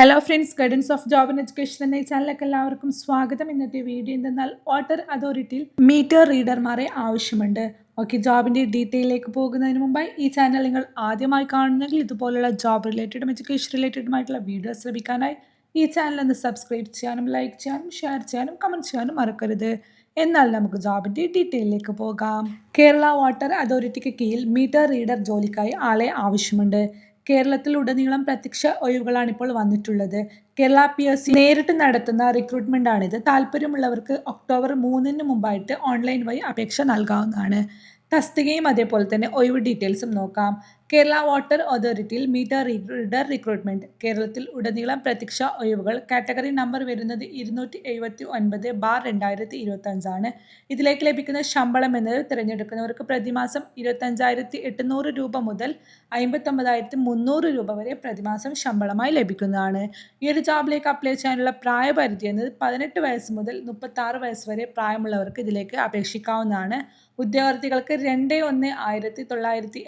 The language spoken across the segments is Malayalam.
Hello friends guidance of job and education എന്ന ഈ ചാനലിലേക്ക് എല്ലാവർക്കും സ്വാഗതം. ഇന്നത്തെ വീഡിയോ എന്തെന്നാൽ വാട്ടർ അതോറിറ്റിയിൽ മീറ്റർ റീഡർമാരെ ആവശ്യമുണ്ട്. ഓക്കെ ജോബിന്റെ ഡീറ്റെയിലേക്ക് പോകുന്നതിന് മുമ്പായി ഈ ചാനൽ നിങ്ങൾ ആദ്യമായി കാണുന്നെങ്കിൽ ഇതുപോലുള്ള ജോബ് റിലേറ്റഡും എഡ്യൂക്കേഷൻ റിലേറ്റഡുമായിട്ടുള്ള വീഡിയോസ് ലഭിക്കാനായി ഈ ചാനൽ ഒന്ന് സബ്സ്ക്രൈബ് ചെയ്യാനും ലൈക്ക് ചെയ്യാനും ഷെയർ ചെയ്യാനും കമന്റ് ചെയ്യാനും മറക്കരുത്. എന്നാൽ നമുക്ക് ജോബിന്റെ ഡീറ്റെയിലേക്ക് പോകാം. കേരള വാട്ടർ അതോറിറ്റിക്ക് കീഴിൽ മീറ്റർ റീഡർ ജോലിക്കായി ആളെ ആവശ്യമുണ്ട്. കേരളത്തിൽ ഉടനീളം പ്രത്യക്ഷ ഒഴിവുകളാണ് ഇപ്പോൾ വന്നിട്ടുള്ളത്. കേരള പി എസ് സി നേരിട്ട് നടത്തുന്ന റിക്രൂട്ട്മെന്റ് ആണിത്. താല്പര്യമുള്ളവർക്ക് ഒക്ടോബർ മൂന്നിന് മുമ്പായിട്ട് ഓൺലൈൻ വഴി അപേക്ഷ നൽകാവുന്നതാണ്. തസ്തികയും അതേപോലെ തന്നെ ഒഴിവ് ഡീറ്റെയിൽസും നോക്കാം. കേരള വാട്ടർ അതോറിറ്റിയിൽ മീറ്റർ റീഡർ റിക്രൂട്ട്മെന്റ്. കേരളത്തിൽ ഉടനീളം പ്രത്യക്ഷ ഒഴിവുകൾ. കാറ്റഗറി നമ്പർ വരുന്നത് ഇരുന്നൂറ്റി എഴുപത്തി ഒൻപത് ബാർ രണ്ടായിരത്തി ഇരുപത്തഞ്ചാണ് ഇതിലേക്ക് ലഭിക്കുന്ന ശമ്പളം എന്നത് തിരഞ്ഞെടുക്കുന്നവർക്ക് പ്രതിമാസം ഇരുപത്തഞ്ചായിരത്തി എട്ടുന്നൂറ് രൂപ മുതൽ അമ്പത്തൊമ്പതായിരത്തി മുന്നൂറ് രൂപ വരെ പ്രതിമാസം ശമ്പളമായി ലഭിക്കുന്നതാണ്. ഈ ഒരു ജോബിലേക്ക് അപ്ലൈ ചെയ്യാനുള്ള പ്രായപരിധി എന്നത് പതിനെട്ട് വയസ്സ് മുതൽ മുപ്പത്താറ് വയസ്സ് വരെ പ്രായമുള്ളവർക്ക് ഇതിലേക്ക് അപേക്ഷിക്കാവുന്നതാണ്. ഉദ്യോഗാർത്ഥികൾക്ക് രണ്ട് ഒന്ന് ആയിരത്തി തൊള്ളായിരത്തി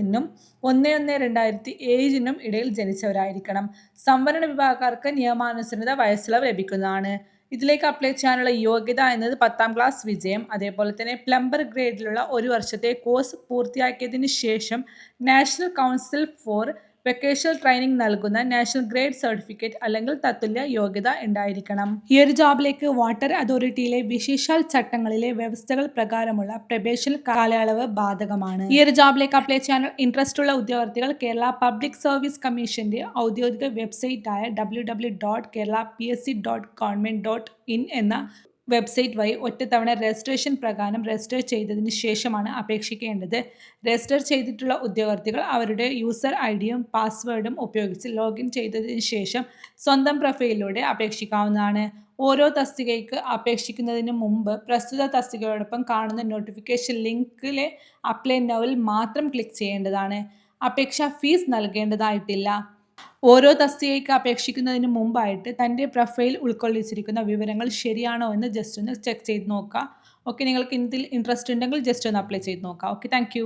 എൺപത്തൊൻപതിനും ഒന്ന് ഒന്ന് രണ്ടായിരത്തി ഏഴിനും ഇടയിൽ ജനിച്ചവരായിരിക്കണം. സംവരണ വിഭാഗക്കാർക്ക് നിയമാനുസൃത വയസ്സിളവ് ലഭിക്കുന്നതാണ്. ഇതിലേക്ക് അപ്ലൈ ചെയ്യാനുള്ള യോഗ്യത എന്നത് പത്താം ക്ലാസ് വിജയം. അതേപോലെ തന്നെ പ്ലംബർ ഗ്രേഡിലുള്ള ഒരു വർഷത്തെ കോഴ്സ് പൂർത്തിയാക്കിയതിന് ശേഷം national council for vocational training നൽകുന്ന നാഷണൽ ഗ്രേഡ് സർട്ടിഫിക്കറ്റ് അല്ലെങ്കിൽ തത്തുല്യ യോഗ്യത ഉണ്ടായിരിക്കണം. ഈ ഒരു ജോബിലേക്ക് വാട്ടർ അതോറിറ്റിയിലെ വിശേഷാൽ ചട്ടങ്ങളിലെ വ്യവസ്ഥകൾ പ്രകാരമുള്ള പ്രവേശന കാലയളവ് ബാധകമാണ്. ഈ ഒരു ജോബിലേക്ക് അപ്ലൈ ചെയ്യാൻ ഇൻട്രസ്റ്റ് ഉള്ള ഉദ്യോഗാർത്ഥികൾ കേരള പബ്ലിക് സർവീസ് കമ്മീഷന്റെ ഔദ്യോഗിക വെബ്സൈറ്റായ W W dot Kerala P S C dot government dot in എന്ന വെബ്സൈറ്റ് വഴി ഒറ്റത്തവണ രജിസ്ട്രേഷൻ പ്രകാരം രജിസ്റ്റർ ചെയ്തതിന് ശേഷമാണ് അപേക്ഷിക്കേണ്ടത്. രജിസ്റ്റർ ചെയ്തിട്ടുള്ള ഉദ്യോഗാർത്ഥികൾ അവരുടെ യൂസർ ഐ ഡിയും പാസ്വേഡും ഉപയോഗിച്ച് ലോഗിൻ ചെയ്തതിന് ശേഷം സ്വന്തം പ്രൊഫൈലിലൂടെ അപേക്ഷിക്കാവുന്നതാണ്. ഓരോ തസ്തികയ്ക്ക് അപേക്ഷിക്കുന്നതിന് മുമ്പ് പ്രസ്തുത തസ്തികയോടൊപ്പം കാണുന്ന നോട്ടിഫിക്കേഷൻ ലിങ്കിലെ അപ്ലൈ നൗവിൽ മാത്രം ക്ലിക്ക് ചെയ്യേണ്ടതാണ്. അപേക്ഷ ഫീസ് നൽകേണ്ടതായിട്ടില്ല. ഓരോ തസ്തികയ്ക്ക് അപേക്ഷിക്കുന്നതിന് മുമ്പായിട്ട് തന്റെ പ്രൊഫൈൽ ഉൾക്കൊള്ളിച്ചിരിക്കുന്ന വിവരങ്ങൾ ശരിയാണോ എന്ന് ജസ്റ്റ് ഒന്ന് ചെക്ക് ചെയ്ത് നോക്കുക ഓക്കെ നിങ്ങൾക്ക് ഇതിൽ ഇൻട്രസ്റ്റ് ഉണ്ടെങ്കിൽ ജസ്റ്റ് ഒന്ന് അപ്ലൈ ചെയ്ത് നോക്കാം. Okay thank